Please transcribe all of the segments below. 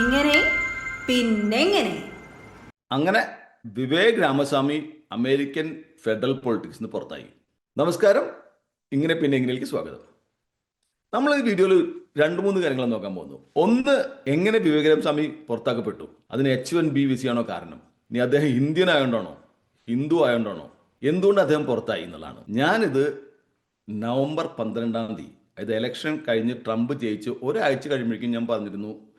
ഇങ്ങനെ പിന്നെങ്ങനെ? അങ്ങനെ Vivek Ramaswamy American federal politics നിന്ന് പുറത്തായി. നമസ്കാരം. ഇങ്ങനെ പിന്നെ ഇങ്ങനെയിലേക്ക് സ്വാഗതം. നമ്മൾ ഈ വീഡിയോയിൽ രണ്ട് മൂന്ന് കാര്യങ്ങൾ നോക്കാൻ പോകുന്നു. ഒന്ന് എങ്ങനെ വിവേക് രാമസ്വാമി പുറത്താക്കപ്പെട്ടു? അതിന് എച്ച് വൺ ബി വിസി ആണോ കാരണം? ഇനി അദ്ദേഹം ഇന്ത്യൻ ആയതുകൊണ്ടാണോ ഹിന്ദു ആയതുകൊണ്ടാണോ എന്തുകൊണ്ട് അദ്ദേഹം പുറത്തായി എന്നുള്ളതാണ്. ഞാനിത് നവംബർ പന്ത്രണ്ടാം തീയതി അതായത് ഇലക്ഷൻ കഴിഞ്ഞ് ട്രംപ് ജയിച്ച് ഒരാഴ്ച കഴിയുമ്പോഴേക്കും ഞാൻ പറഞ്ഞിരുന്നു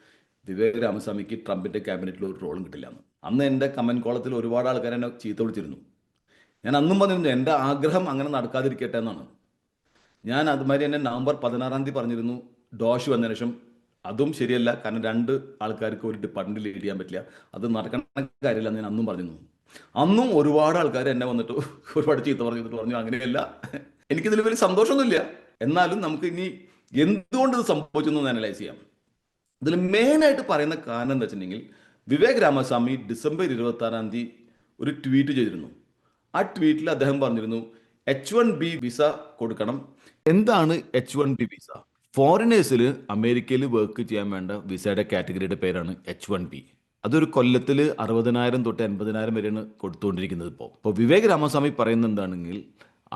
വിവേക് രാമസ്വാമിക്ക് ട്രംപിന്റെ ക്യാബിനറ്റിൽ ഒരു റോളും കിട്ടില്ല. എന്ന് അന്ന് എന്റെ കമന്റ് കോളത്തിൽ ഒരുപാട് ആൾക്കാർ എന്നെ ചീത്ത വിളിച്ചിരുന്നു. ഞാൻ അന്നും പറഞ്ഞിരുന്നു എന്റെ ആഗ്രഹം അങ്ങനെ നടക്കാതിരിക്കട്ടെ എന്നാണ്. ഞാൻ അതുമാതിരി തന്നെ നവംബർ പതിനാറാം തീയതി പറഞ്ഞിരുന്നു ഡോഷ് വന്നതിന് ശേഷം. അതും ശരിയല്ല കാരണം രണ്ട് ആൾക്കാർക്ക് ഒരു ഡിപ്പാർട്ട്മെന്റ് ലീഡ് ചെയ്യാൻ പറ്റില്ല. അത് നടക്കണ കാര്യമില്ല ഞാൻ അന്നും പറഞ്ഞിരുന്നു. അന്നും ഒരുപാട് ആൾക്കാർ എന്നെ വന്നിട്ട് ഒരുപാട് ചീത്ത പറഞ്ഞിട്ട് പറഞ്ഞു അങ്ങനെയല്ല. എനിക്കിതിൽ വലിയ സന്തോഷമൊന്നുമില്ല. എന്നാലും നമുക്ക് ഇനി എന്തുകൊണ്ട് ഇത് സംഭവിച്ചു എന്ന് അനലൈസ് ചെയ്യാം. ഇതിൽ മെയിനായിട്ട് പറയുന്ന കാരണം എന്താ വെച്ചിട്ടുണ്ടെങ്കിൽ വിവേക് രാമസ്വാമി ഡിസംബർ ഇരുപത്തി ആറാം തീയതി ഒരു ട്വീറ്റ് ചെയ്തിരുന്നു. ആ ട്വീറ്റിൽ അദ്ദേഹം പറഞ്ഞിരുന്നു എച്ച് വൺ ബി വിസ കൊടുക്കണം. എന്താണ് എച്ച് വൺ ബി വിസ ഫോറിനേഴ്സിൽ അമേരിക്കയിൽ വർക്ക് ചെയ്യാൻ വേണ്ട വിസയുടെ കാറ്റഗറിയുടെ പേരാണ് എച്ച് വൺ ബി അതൊരു കൊല്ലത്തിൽ അറുപതിനായിരം തൊട്ട് എൺപതിനായിരം വരെയാണ് കൊടുത്തുകൊണ്ടിരിക്കുന്നത് ഇപ്പോൾ ഇപ്പോൾ വിവേക് രാമസ്വാമി പറയുന്നത് എന്താണെങ്കിൽ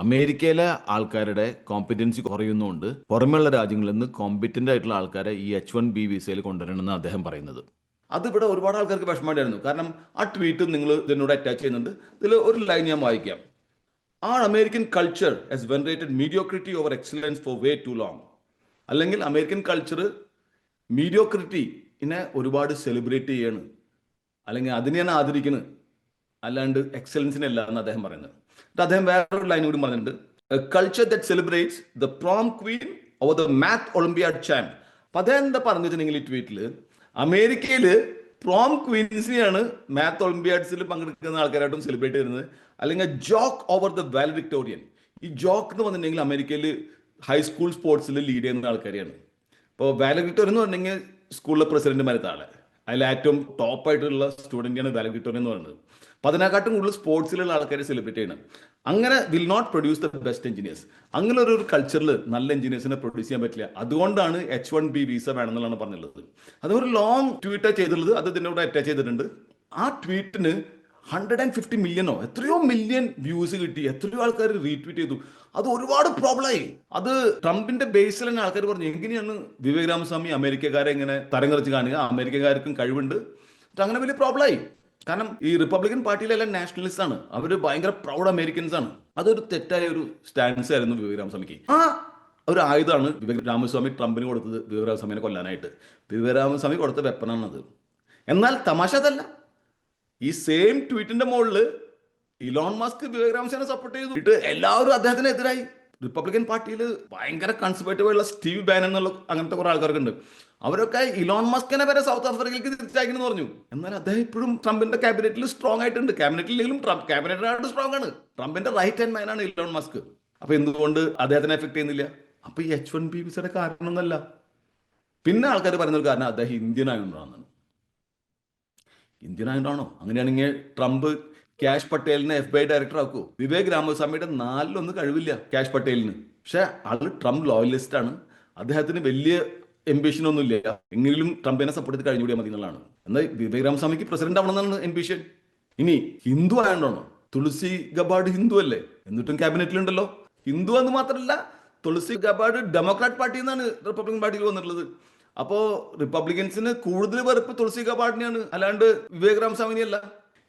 അമേരിക്കയിലെ ആൾക്കാരുടെ കോമ്പിറ്റൻസി കുറയുന്നുണ്ട്. പുറമെയുള്ള രാജ്യങ്ങളിൽ നിന്ന് കോമ്പിറ്റന്റ് ആയിട്ടുള്ള ആൾക്കാരെ ഈ എച്ച് വൺ ബി വിസയിൽ കൊണ്ടുവരണമെന്ന് അദ്ദേഹം പറയുന്നത്. അതിവിടെ ഒരുപാട് ആൾക്കാർക്ക് വിഷമമായിരുന്നു കാരണം ആ ട്വീറ്റ് നിങ്ങൾ ഇതിനോട് അറ്റാച്ച് ചെയ്യുന്നുണ്ട്. ഇതിൽ ഒരു ലൈൻ ഞാൻ വായിക്കാം. ആ American culture has venerated mediocrity over excellence for way too long അല്ലെങ്കിൽ അമേരിക്കൻ കൾച്ചർ മീഡിയോക്രിറ്റിനെ ഒരുപാട് സെലിബ്രേറ്റ് ചെയ്യാണ്. അല്ലെങ്കിൽ അതിനെയാണ് ആദരിക്കുന്നത് അല്ലാണ്ട് എക്സലൻസിനല്ല എന്ന് അദ്ദേഹം പറയുന്നത്. എന്നിട്ട് അദ്ദേഹം വേറൊരു ലൈൻ കൂടി പറഞ്ഞിട്ടുണ്ട്. Culture that celebrates the prom queen over the math olympiad champ അപ്പൊ അദ്ദേഹം എന്താ പറഞ്ഞു വെച്ചിട്ടുണ്ടെങ്കിൽ ഈ ട്വീറ്റിൽ അമേരിക്കയിൽ പ്രോം ക്വീൻസിനെയാണ് മാത്ത് ഒളിമ്പിയാഡ്സിൽ പങ്കെടുക്കുന്ന ആൾക്കാരായിട്ടും സെലിബ്രേറ്റ് ചെയ്യുന്നത്. അല്ലെങ്കിൽ ജോക്ക് ഓവർ ദ വാലഡിക്ടോറിയൻ ഈ ജോക്ക് എന്ന് പറഞ്ഞിട്ടുണ്ടെങ്കിൽ അമേരിക്കയിൽ ഹൈസ്കൂൾ സ്പോർട്സിൽ ലീഡ് ചെയ്യുന്ന ആൾക്കാരെയാണ്. ഇപ്പോൾ വാലഡിക്ടോറിയൻ എന്ന് പറഞ്ഞിട്ടുണ്ടെങ്കിൽ സ്കൂളിലെ പ്രസിഡന്റുമാരത്തെ ആളെ അതിൽ ഏറ്റവും ടോപ്പ് ആയിട്ടുള്ള സ്റ്റുഡന്റാണ് വാലഡിക്ടോറിയൻ എന്ന് പറയുന്നത്. അപ്പൊ അതിനെക്കാട്ടും കൂടുതൽ സ്പോർട്സിലുള്ള ആൾക്കാരെ സെലിബ്രേറ്റ് ചെയ്യണം. അങ്ങനെ will not produce the best engineers അങ്ങനെ ഒരു കൾച്ചറിൽ നല്ല എഞ്ചിനീയേഴ്സിനെ പ്രൊഡ്യൂസ് ചെയ്യാൻ പറ്റില്ല. അതുകൊണ്ടാണ് എച്ച് വൺ ബി വിസ വേണമെന്നുള്ളതാണ് പറഞ്ഞുള്ളത് അത് ഒരു ലോങ് ട്വീറ്റ് ചെയ്തിട്ടുള്ളത്. അത് ഇതിന്റെ കൂടെ അറ്റാച്ച് ചെയ്തിട്ടുണ്ട്. ആ ട്വീറ്റിന് ഹൺഡ്രഡ് ആൻഡ് ഫിഫ്റ്റി മില്യണോ എത്രയോ മില്യൺ വ്യൂസ് കിട്ടി. എത്രയോ ആൾക്കാർ റീട്വീറ്റ് ചെയ്തു. അത് ഒരുപാട് പ്രോബ്ലമായി അത് ട്രംപിന്റെ ബേസിൽ തന്നെ ആൾക്കാർ പറഞ്ഞു എങ്ങനെയാണ് വിവേക് രാമസ്വാമി അമേരിക്കക്കാരെ ഇങ്ങനെ തരം കറിച്ച് കാണുക? അമേരിക്കക്കാർക്കും കഴിവുണ്ട്. അങ്ങനെ വലിയ പ്രോബ്ലമായി കാരണം ഈ റിപ്പബ്ലിക്കൻ പാർട്ടിയിലെല്ലാം നാഷണലിസ്റ്റ് ആണ്. അവർ ഭയങ്കര പ്രൗഡ് അമേരിക്കൻസ് ആണ്. അതൊരു തെറ്റായ ഒരു സ്റ്റാൻസ് ആയിരുന്നു വിവേക് രാമസ്വാമിക്ക്. ആ. ഒരു ആയുധമാണ് വിവേക് രാമസ്വാമി ട്രംപിന് കൊടുത്തത് വിവേക് രാമസ്വാമിനെ കൊല്ലാനായിട്ട്. വിവേക് രാമസ്വാമി കൊടുത്ത വെപ്പനാണത് എന്നാൽ തമാശ അതല്ല. ഈ സെയിം ട്വീറ്റിന്റെ മുകളിൽ ഇലോൺ മസ്ക് വിവേക് സപ്പോർട്ട് ചെയ്തു. ഇട്ട് എല്ലാവരും അദ്ദേഹത്തിന് എതിരായി. റിപ്പബ്ലിക്കൻ പാർട്ടിയിൽ ഭയങ്കര കൺസർവേറ്റീവ് ഉള്ള സ്റ്റീവ് ബാനൻ എന്നുള്ള അങ്ങനത്തെ കുറെ ആൾക്കാർക്ക് ഉണ്ട് അവരൊക്കെ ഇലോൺ മസ്കിനെ വരെ സൗത്ത് ആഫ്രിക്കയിലേക്ക് തിരിച്ചയക്കണം പറഞ്ഞു. എന്നാൽ അദ്ദേഹം ഇപ്പോഴും ട്രംപിന്റെ ക്യാബിനറ്റിൽ സ്ട്രോങ് ആയിട്ടുണ്ട്. ക്യാബിനറ്റിലെങ്കിലും ട്രംപ് ക്യാബിനറ്റിനായിട്ട് സ്ട്രോങ് ആണ്. ട്രംപിന്റെ റൈറ്റ് ഹാൻഡ് മാനാണ് ഇലോൺ മസ്ക് അപ്പൊ എന്തുകൊണ്ട് അദ്ദേഹത്തിനെ എഫക്ട് ചെയ്യുന്നില്ല? അപ്പൊ ഈ എച്ച് വൺ ബി വിസയുടെ കാരണമൊന്നല്ല പിന്നെ ആൾക്കാർ പറയുന്ന ഒരു കാരണം അദ്ദേഹം ഇന്ത്യൻ ആയതുകൊണ്ടാണെന്നാണ് ഇന്ത്യൻ ആയതുകൊണ്ടാണോ അങ്ങനെയാണെങ്കിൽ ട്രംപ് ക്യാഷ് പട്ടേലിനെ എഫ് ബി ഐ ഡയറക്ടർ ആക്കൂ. വിവേക് രാമസ്വാമിയുടെ നാലിലൊന്നും കഴിവില്ല ക്യാഷ് പട്ടേലിന്. പക്ഷെ ആൾ ട്രംപ് ലോയലിസ്റ്റ് ആണ്. അദ്ദേഹത്തിന് വലിയ എംബിഷൻ ഒന്നും ഇല്ല. എങ്കിലും ട്രംപിനെ സപ്പോർട്ട് ചെയ്ത് കഴിഞ്ഞുകൂടിയാൽ മതി എന്നുള്ളതാണ്. എന്നാൽ വിവേക് രാമസ്വാമിക്ക് പ്രസിഡന്റ് ആവണമെന്നാണ് എംബിഷൻ ഇനി ഹിന്ദു ആയതുകൊണ്ടാണോ തുളസി ഗബാഡ് ഹിന്ദു അല്ലേ? എന്നിട്ടും ക്യാബിനറ്റിലുണ്ടല്ലോ ഹിന്ദു എന്ന് മാത്രമല്ല തുളസി ഗബാഡ് ഡെമോക്രാറ്റ് പാർട്ടിയിൽ നിന്നാണ് റിപ്പബ്ലിക്കൻ പാർട്ടിയിൽ വന്നിട്ടുള്ളത്. അപ്പോ റിപ്പബ്ലിക്കൻസിന് കൂടുതൽ വെറുപ്പ് തുളസി ഗബാഡിനെയാണ് അല്ലാണ്ട് വിവേക് രാമസ്വാമിനെ അല്ല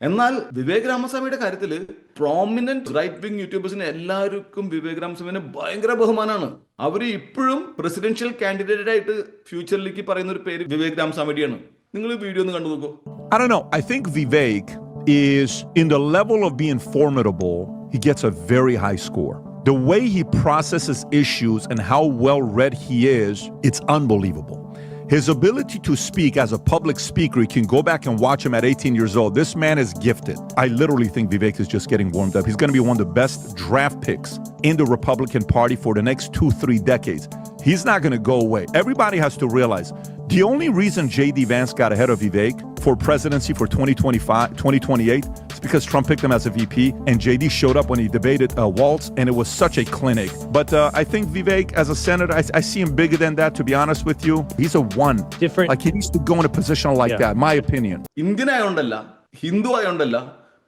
എന്നാൽ വിവേക് രാമസ്വാമിയുടെ കാര്യത്തിൽ പ്രോമിനന്റ് റൈറ്റ് വിങ് യൂട്യൂബേഴ്സിന് എല്ലാവർക്കും വിവേക് രാമസ്വാമിനെ ഭയങ്കര ബഹുമാനാണ് അവർ ഇപ്പോഴും പ്രസിഡൻഷ്യൽ കാൻഡിഡേറ്റ് ആയിട്ട് ഫ്യൂച്ചറിലേക്ക് പറയുന്ന ഒരു പേര് വിവേക് രാമസ്വാമിയുടെയാണ് നിങ്ങൾ വീഡിയോ ഒന്ന് കണ്ടു നോക്കൂ I don't know. I think Vivek is in the level of being formidable, he gets a very high score. The way he processes issues and how well read he is, it's unbelievable. His ability to speak as a public speaker, you can go back and watch him at 18 years old. This man is gifted. I literally think Vivek is just getting warmed up. He's going to be one of the best draft picks in the Republican Party for the next two, three decades. He's not going to go away. Everybody has to realize the only reason JD Vance got ahead of Vivek for presidency for 2025, 2028 because Trump picked him as a VP, and JD showed up when he debated uh, Waltz, and it was such a clinic. But uh, I think Vivek, as a senator, I, I see him bigger than that. To be honest with you, he's a one. Different- Like he needs to go in a position like Yeah. that. My opinion. Indian ആയതുകൊണ്ടല്ല Hindu ആയതുകൊണ്ടല്ല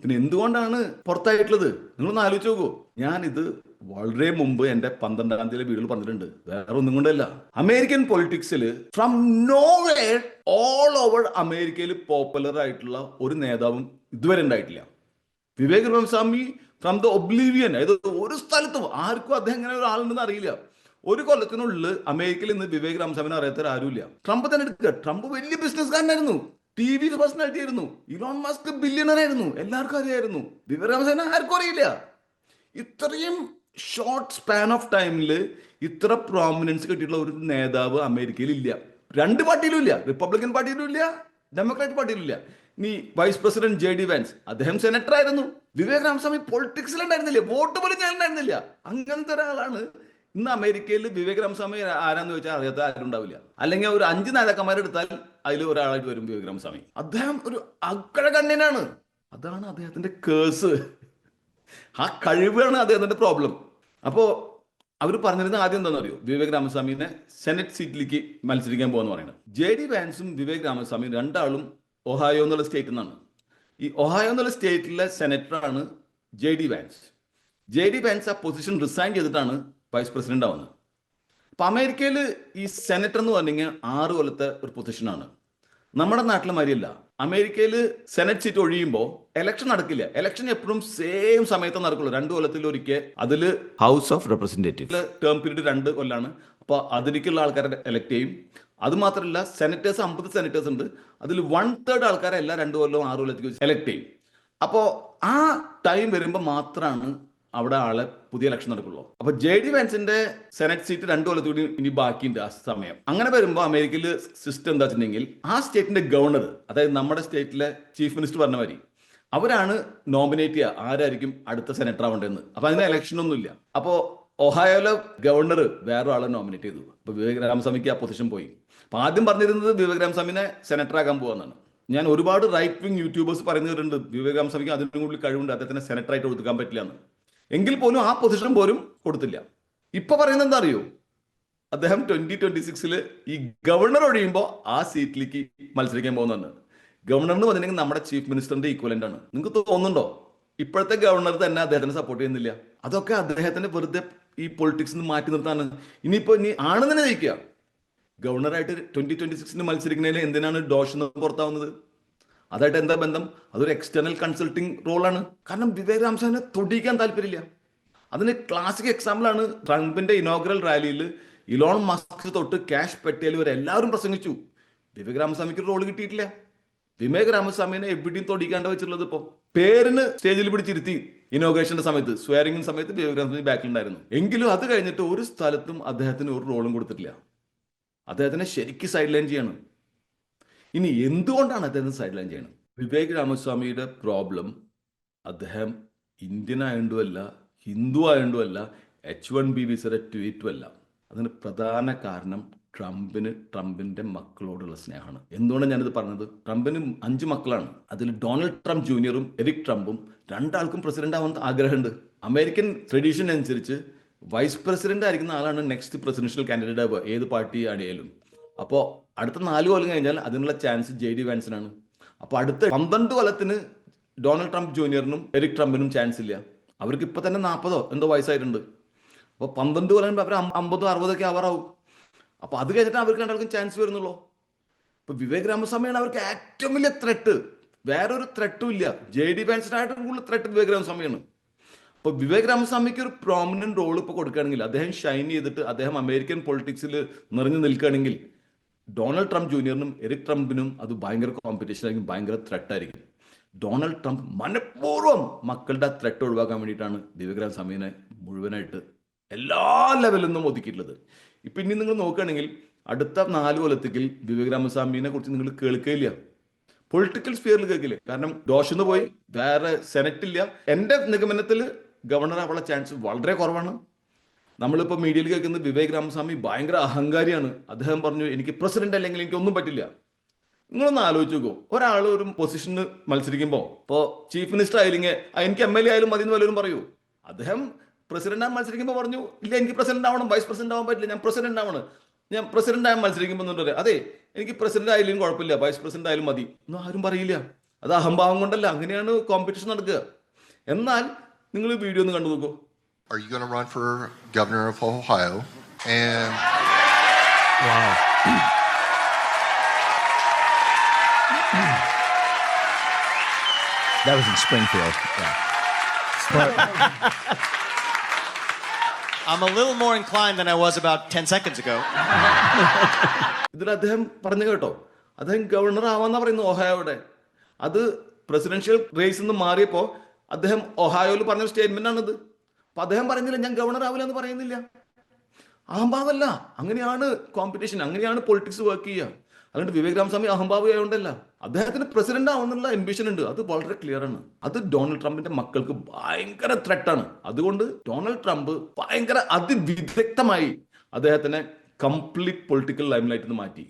പിന്നെ എന്തുകൊണ്ടാണ് പുറത്തായിട്ടുള്ളത് നിങ്ങളൊന്ന് ആലോചിച്ച് നോക്കൂ ഞാനിത് വളരെ മുമ്പ് എന്റെ പന്ത്രണ്ടാം തീയതി വീട്ടിൽ പറഞ്ഞിട്ടുണ്ട് വേറെ ഒന്നും കൊണ്ടല്ല. അമേരിക്കൻ പൊളിറ്റിക്സിൽ from nowhere all over അമേരിക്കയിൽ പോപ്പുലർ ആയിട്ടുള്ള ഒരു നേതാവും ഇതുവരെ ഉണ്ടായിട്ടില്ല. Vivek Ramaswamy from the oblivion അതായത് ഒരു സ്ഥലത്തും ആർക്കും അദ്ദേഹം ഇങ്ങനെ ഒരാളുണ്ടെന്ന് അറിയില്ല. ഒരു കൊല്ലത്തിനുള്ളിൽ അമേരിക്കയിൽ ഇന്ന് വിവേക് രാമസ്വാമിനെ അറിയാത്തവർ ആരുമില്ല. ട്രംപ് തന്നെ എടുക്കുക. ട്രംപ് വലിയ ബിസിനസ്സുകാരനായിരുന്നു ടി വി പേഴ്സണാലിറ്റി ആയിരുന്നു. ഇലോൺ മസ്ക് ബില്യണർ ആയിരുന്നു. എല്ലാവർക്കും അറിയായിരുന്നു. വിവേക് രാമസ്വാമിനെ ആർക്കും അറിയില്ല. ഇത്രയും ഷോർട്ട് സ്പാൻ ഓഫ് ടൈമിൽ ഇത്ര പ്രോമിനൻസ് കിട്ടിയിട്ടുള്ള ഒരു നേതാവ് അമേരിക്കയിൽ ഇല്ല രണ്ട് പാർട്ടിയിലും ഇല്ല റിപ്പബ്ലിക്കൻ പാർട്ടിയിലും ഇല്ല ഡെമോക്രാറ്റിക് പാർട്ടിയിലും ഇല്ല നീ vice president J D Vance അദ്ദേഹം സെനറ്റർ ആയിരുന്നു. വിവേക് രാമസ്വാമി പൊളിറ്റിക്സിൽ ഉണ്ടായിരുന്നില്ല. വോട്ട് പോലും ഞാൻ ഉണ്ടായിരുന്നില്ല. അങ്ങനത്തെ ഒരാളാണ്. ഇന്ന് അമേരിക്കയിൽ വിവേക് രാമസ്വാമി ആരാന്ന് ചോദിച്ചാൽ അറിയാത്ത ആരും ഉണ്ടാവില്ല. അല്ലെങ്കിൽ ഒരു അഞ്ച് നേതാക്കന്മാരെടുത്താൽ അതിൽ ഒരാളായിട്ട് വരും വിവേക് രാമസ്വാമി. അദ്ദേഹം ഒരു അക്കഴ കണ്ണിനാണ്. അതാണ് അദ്ദേഹത്തിന്റെ കേസ് ആ കഴിവാണ് അദ്ദേഹത്തിന്റെ പ്രോബ്ലം അപ്പോ അവർ പറഞ്ഞിരുന്ന ആദ്യം എന്താണെന്ന് അറിയോ വിവേക് രാമസ്വാമിനെ സെനറ്റ് സീറ്റിലേക്ക് മത്സരിക്കാൻ പോകുന്ന പറയുന്നത്. ജെ ഡി വാൻസും വിവേക് രാമസ്വാമിയും രണ്ടാളും ഒഹായോ എന്നുള്ള സ്റ്റേറ്റിൽ നിന്നാണ് ഈ ഒഹായോ എന്നുള്ള സ്റ്റേറ്റിലെ സെനറ്ററാണ് J D Vance J D Vance ആ പൊസിഷൻ റിസൈൻ ചെയ്തിട്ടാണ് വൈസ് പ്രസിഡന്റ് ആവുന്നത്. അപ്പൊ അമേരിക്കയിൽ ഈ സെനറ്റർ എന്ന് പറഞ്ഞു കഴിഞ്ഞാൽ ആറ് കൊല്ലത്തെ ഒരു പൊസിഷനാണ് നമ്മുടെ നാട്ടിലെ മാതിരിയല്ല. അമേരിക്കയിൽ സെനറ്റ് സീറ്റ് ഒഴിയുമ്പോൾ എലക്ഷൻ നടക്കില്ല. എലക്ഷൻ എപ്പോഴും സെയിം സമയത്ത് നടക്കുള്ളൂ. രണ്ട് കൊല്ലത്തിൽ ഒരിക്കൽ അതിൽ House of Representative term period രണ്ട് കൊല്ലാണ്. അപ്പോൾ അതിലേക്കുള്ള ആൾക്കാരെ എലക്ട് ചെയ്യും. അത് മാത്രമല്ല സെനറ്റേഴ്സ് അമ്പത് സെനറ്റേഴ്സ് ഉണ്ട്. അതിൽ വൺ തേർഡ് ആൾക്കാരെ എല്ലാ രണ്ട് കൊല്ലവും ആറ് കൊല്ലത്തേക്ക് എലക്ട് ചെയ്യും. അപ്പോൾ ആ ടൈം വരുമ്പോൾ മാത്രമാണ് അവിടെ ആളെ പുതിയ ഇലക്ഷൻ നടക്കുള്ളൂ. അപ്പൊ ജെ ഡി വാൻസിന്റെ സെനറ്റ് സീറ്റ് രണ്ടു കൊല്ലത്തൂടി ഇനി ബാക്കിയുണ്ട് ആ സമയം. അങ്ങനെ വരുമ്പോൾ അമേരിക്കയിൽ സിസ്റ്റം എന്താ വെച്ചിട്ടുണ്ടെങ്കിൽ ആ സ്റ്റേറ്റിന്റെ ഗവർണർ അതായത് നമ്മുടെ സ്റ്റേറ്റിലെ ചീഫ് മിനിസ്റ്റർ പറഞ്ഞ മാതിരി അവരാണ് നോമിനേറ്റ് ചെയ്യുക ആരായിരിക്കും അടുത്ത സെനറ്റർ ആവേണ്ടതെന്ന്. അപ്പൊ അതിന് ഇലക്ഷൻ ഒന്നുമില്ല അപ്പോ ഒഹായോയിലെ ഗവർണർ വേറെ നോമിനേറ്റ് ചെയ്തു. അപ്പൊ വിവേക് രാമസ്വാമിക്ക് ആ പൊസിഷൻ പോയി. അപ്പൊ ആദ്യം പറഞ്ഞിരുന്നത് വിവേക് രാമസ്വാമിനെ സെനറ്റർ ആകാൻ പോവാന്നാണ്. ഞാൻ ഒരുപാട് റൈറ്റ് വിങ് യൂട്യൂബേഴ്സ് പറയുന്നവരുണ്ട്. വിവേക് അതിനും കൂടുതൽ കഴിവുണ്ട്. അദ്ദേഹത്തിന് സെനറ്റർ ആയിട്ട് ഒതുക്കാൻ പറ്റില്ല എന്ന് എങ്കിൽ പോലും ആ പൊസിഷൻ പോലും കൊടുത്തില്ല. ഇപ്പൊ പറയുന്നത് എന്താ അറിയോ? അദ്ദേഹം ട്വന്റി ട്വന്റി സിക്സിൽ ഈ ഗവർണർ ഒഴിയുമ്പോൾ ആ സീറ്റിലേക്ക് മത്സരിക്കാൻ പോകുന്നതാണ്. ഗവർണർ എന്ന് പറഞ്ഞിട്ടുണ്ടെങ്കിൽ നമ്മുടെ ചീഫ് മിനിസ്റ്ററിന്റെ ഈക്വലന്റ് ആണ്. നിങ്ങൾക്ക് തോന്നുന്നുണ്ടോ? ഇപ്പോഴത്തെ ഗവർണർ തന്നെ അദ്ദേഹത്തിനെ സപ്പോർട്ട് ചെയ്യുന്നില്ല. അതൊക്കെ അദ്ദേഹത്തിന്റെ വെറുതെ ഈ പൊളിറ്റിക്സ് മാറ്റി നിർത്താണ് ഇനിയിപ്പോ ഇനി ആണ് തന്നെ ജയിക്കുക. ഗവർണറായിട്ട് ട്വന്റി ട്വന്റി സിക്സിന് മത്സരിക്കുന്നതിൽ എന്തിനാണ് ഡോഷ് പുറത്താവുന്നത്? അതായിട്ട് എന്താ ബന്ധം? അതൊരു എക്സ്റ്റേണൽ കൺസൾട്ടിങ് റോളാണ് കാരണം വിവേക് രാംസാനെ തൊടിയിക്കാൻ താല്പര്യമില്ല. അതിന് ക്ലാസിക് എക്സാമ്പിളാണ് ട്രംപിന്റെ ഇനോഗ്രൽ റാലിയിൽ ഇലോൺ മസ്ക് തൊട്ട് ക്യാഷ് പെട്ടേൽ വരെ എല്ലാവരും പ്രസംഗിച്ചു. വിവേക് രാമസ്വാമിക്ക് റോൾ കിട്ടിയിട്ടില്ല. വിവേക് രാമസ്വാമിനെ എവിടെയും തൊടിക്കാണ്ട് വെച്ചിട്ടുള്ളത് ഇപ്പോ പേരിന് സ്റ്റേജിൽ പിടിച്ചിരുത്തി ഇനോഗ്രേഷന്റെ സമയത്ത് സ്വയറിംഗിന്റെ സമയത്ത് വിവേക് രാമസ്വാമി ബാക്കിലുണ്ടായിരുന്നു. എങ്കിലും അത് കഴിഞ്ഞിട്ട് ഒരു സ്ഥലത്തും അദ്ദേഹത്തിന് ഒരു റോളും കൊടുത്തിട്ടില്ല. അദ്ദേഹത്തിനെ ശരിക്കും സൈഡ് ലൈൻ ചെയ്യണം. ഇനി എന്തുകൊണ്ടാണ് അദ്ദേഹം സൈഡ് ലൈൻ ചെയ്യണം വിവേക് രാമസ്വാമിയുടെ പ്രോബ്ലം അദ്ദേഹം ഇന്ത്യൻ ആയതുകൊണ്ടുമല്ല ഹിന്ദു ആയതുകൊണ്ടുമല്ല എച്ച് വൺ ബി വിസയുടെ ട്വീറ്റും അല്ല അതിന് പ്രധാന കാരണം ട്രംപിന് ട്രംപിന്റെ മക്കളോടുള്ള സ്നേഹമാണ്. എന്തുകൊണ്ടാണ് ഞാനിത് പറഞ്ഞത്? ട്രംപിന് അഞ്ച് മക്കളാണ്. അതിൽ ഡൊണാൾഡ് ട്രംപ് ജൂനിയറും എറിക് ട്രംപും രണ്ടാൾക്കും പ്രസിഡന്റ് ആവാൻ ആഗ്രഹമുണ്ട്. അമേരിക്കൻ ട്രഡീഷൻ അനുസരിച്ച് വൈസ് പ്രസിഡന്റ് ആയിരിക്കുന്ന ആളാണ് നെക്സ്റ്റ് പ്രസിഡൻഷ്യൽ കാൻഡിഡേറ്റ് ഏത് പാർട്ടി ആണെങ്കിലും. അപ്പോൾ അടുത്ത നാല് കൊല്ലം കഴിഞ്ഞാൽ അതിനുള്ള ചാൻസ് ജെ ഡി വാൻസിനാണ് അപ്പോൾ അടുത്ത പന്ത്രണ്ട് കൊല്ലത്തിന് ഡൊണാൾഡ് ട്രംപ് ജൂനിയറിനും എറിക് ട്രംപിനും ചാൻസ് ഇല്ല. അവർക്ക് ഇപ്പൊ തന്നെ നാൽപ്പതോ എന്തോ വയസ്സായിട്ടുണ്ട്. അപ്പോൾ പന്ത്രണ്ട് കൊല്ലം അവർ അമ്പതോ അറുപതൊക്കെ ആവാറാവും. അപ്പോൾ അത് കഴിഞ്ഞിട്ട് അവർക്ക് രണ്ടാൾക്കും ചാൻസ് വരുന്നുള്ളൂ. ഇപ്പൊ വിവേക് രാമസ്വാമിയാണ് അവർക്ക് ഏറ്റവും വലിയ ത്രെട്ട് വേറൊരു ത്രെട്ടും ഇല്ല. ജെ ഡി വാൻസിനായിട്ടും കൂടുതൽ ത്രെട്ട് വിവേക് രാമസ്വാമിയാണ്. അപ്പൊ വിവേക് രാമസ്വാമിക്ക് ഒരു പ്രോമിനന്റ് റോൾ ഇപ്പൊ കൊടുക്കുകയാണെങ്കിൽ അദ്ദേഹം ഷൈൻ ചെയ്തിട്ട് അദ്ദേഹം അമേരിക്കൻ പൊളിറ്റിക്സിൽ നിറഞ്ഞു നിൽക്കുകയാണെങ്കിൽ ഡൊണാൾഡ് ട്രംപ് ജൂനിയറിനും എറിക് ട്രംപിനും അത് ഭയങ്കര കോമ്പറ്റീഷൻ ആയിരിക്കും ഭയങ്കര ത്രെട്ട് ആയിരിക്കും. ഡൊണാൾഡ് ട്രംപ് മനഃപൂർവം മക്കളുടെ ത്രെട്ട് ഒഴിവാക്കാൻ വേണ്ടിയിട്ടാണ് വിവേക് സമീനെ മുഴുവനായിട്ട് എല്ലാ ലെവലിൽ നിന്നും ഒതുക്കിയിട്ടുള്ളത്. ഇപ്പൊ ഇനി നിങ്ങൾ നോക്കുകയാണെങ്കിൽ അടുത്ത നാല് കൊല്ലത്തേക്കിൽ ദിവ്യഗ്രാമസ്വാമിനെ രാമസ്വാമിനെ കുറിച്ച് നിങ്ങൾ കേൾക്കുകയില്ല പൊളിറ്റിക്കൽ സ്ഫിയറിൽ കേൾക്കില്ല. കാരണം ദോഷന്ന് പോയി വേറെ സെനറ്റ് ഇല്ല. എന്റെ നിഗമനത്തിൽ ഗവർണർ ആവാനുള്ള ചാൻസ് വളരെ കുറവാണ്. നമ്മളിപ്പോൾ മീഡിയയിൽ കേൾക്കുന്ന വിവേക് രാമസ്വാമി ഭയങ്കര അഹങ്കാരിയാണ്. അദ്ദേഹം പറഞ്ഞു എനിക്ക് പ്രസിഡന്റ് അല്ലെങ്കിൽ എനിക്ക് ഒന്നും പറ്റില്ല. നിങ്ങളൊന്ന് ആലോചിച്ച് നോക്കൂ. ഒരാൾ ഒരു പൊസിഷന് മത്സരിക്കുമ്പോൾ ഇപ്പോൾ ചീഫ് മിനിസ്റ്റർ ആയില്ലെങ്കിൽ എനിക്ക് എം എൽ എ ആയാലും മതി എന്ന് വല്ലവരും പറയൂ. അദ്ദേഹം പ്രസിഡന്റ് മത്സരിക്കുമ്പോൾ പറഞ്ഞു ഇല്ല എനിക്ക് പ്രസിഡന്റ് ആവണം വൈസ് പ്രസിഡന്റ് ആവാൻ പറ്റില്ല ഞാൻ പ്രസിഡന്റ് ആവണം. ഞാൻ പ്രസിഡന്റ് ആയാൽ മത്സരിക്കുമ്പോൾ അതെ എനിക്ക് പ്രസിഡന്റ് ആയാലും കുഴപ്പമില്ല വൈസ് പ്രസിഡന്റ് ആയാലും മതി. ഒന്നും ആരും പറയില്ല. അത് അഹംഭാവം കൊണ്ടല്ല അങ്ങനെയാണ് കോമ്പറ്റീഷൻ നടക്കുക. എന്നാൽ നിങ്ങൾ വീഡിയോ ഒന്ന് കണ്ടു നോക്കൂ. Are you going to run for governor of Ohio? And Wow. That was in Springfield. Yeah. I'm a little more inclined than I was about 10 seconds ago. ഇതിൽ അദ്ദേഹം പറഞ്ഞു കേട്ടോ അദ്ദേഹം ഗവർണർ ആവാന്നാ പറയുന്നു ഒഹായോയുടെ അത് പ്രസിഡൻഷ്യൽ റേസ് നിന്ന് മാറിയപ്പോൾ അദ്ദേഹം ഒഹായോയിൽ പറഞ്ഞ സ്റ്റേറ്റ്മെന്റ് ആണിത് അപ്പൊ അദ്ദേഹം പറയുന്നില്ല ഞാൻ ഗവർണർ ആവില്ല എന്ന് പറയുന്നില്ല. അഹംഭാവല്ല. അങ്ങനെയാണ് കോമ്പറ്റീഷൻ അങ്ങനെയാണ് പൊളിറ്റിക്സ് വർക്ക് ചെയ്യുക. അതുകൊണ്ട് വിവേക് രാമസ്വാമി ആയതുകൊണ്ടല്ല അദ്ദേഹത്തിന് പ്രസിഡന്റ് ആവുന്നുള്ള എംബിഷൻ ഉണ്ട്. അത് വളരെ ക്ലിയർ ആണ്. അത് ഡൊണാൾഡ് ട്രംപിന്റെ മക്കൾക്ക് ഭയങ്കര ത്രെട്ടാണ് അതുകൊണ്ട് ഡൊണാൾഡ് ട്രംപ് ഭയങ്കര അതിവിദഗ്ധമായി അദ്ദേഹത്തിനെ കംപ്ലീറ്റ് പൊളിറ്റിക്കൽ ലൈംലൈറ്റിൽ നിന്ന് മാറ്റി.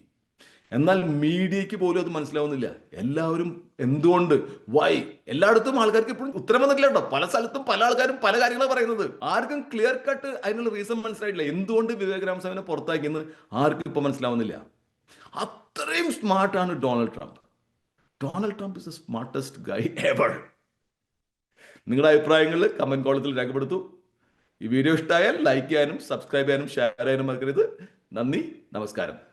എന്നാൽ മീഡിയയ്ക്ക് പോലും അത് മനസ്സിലാവുന്നില്ല. എല്ലാവരും എന്തുകൊണ്ട്? വൈ എല്ലായിടത്തും ആൾക്കാർക്ക് ഇപ്പോഴും ഉത്തരം വന്നിട്ടില്ല കേട്ടോ. പല സ്ഥലത്തും പല ആൾക്കാരും പല കാര്യങ്ങളാണ് പറയുന്നത്. ആർക്കും ക്ലിയർ കട്ട് അതിനുള്ള റീസൺ മനസ്സിലായിട്ടില്ല. എന്തുകൊണ്ട് വിവേക് രാമസ്വാമിനെ പുറത്താക്കിയെന്ന് ആർക്കും ഇപ്പൊ മനസ്സിലാവുന്നില്ല. അത്രയും സ്മാർട്ടാണ് Donald Trump Donald Trump is the smartest guy ever നിങ്ങളുടെ അഭിപ്രായങ്ങൾ കമന്റ് കോളത്തിൽ രേഖപ്പെടുത്തൂ. ഈ വീഡിയോ ഇഷ്ടമായാൽ ലൈക്ക് ചെയ്യാനും സബ്സ്ക്രൈബ് ചെയ്യാനും ഷെയർ ചെയ്യാനും മറക്കരുത്. നന്ദി നമസ്കാരം.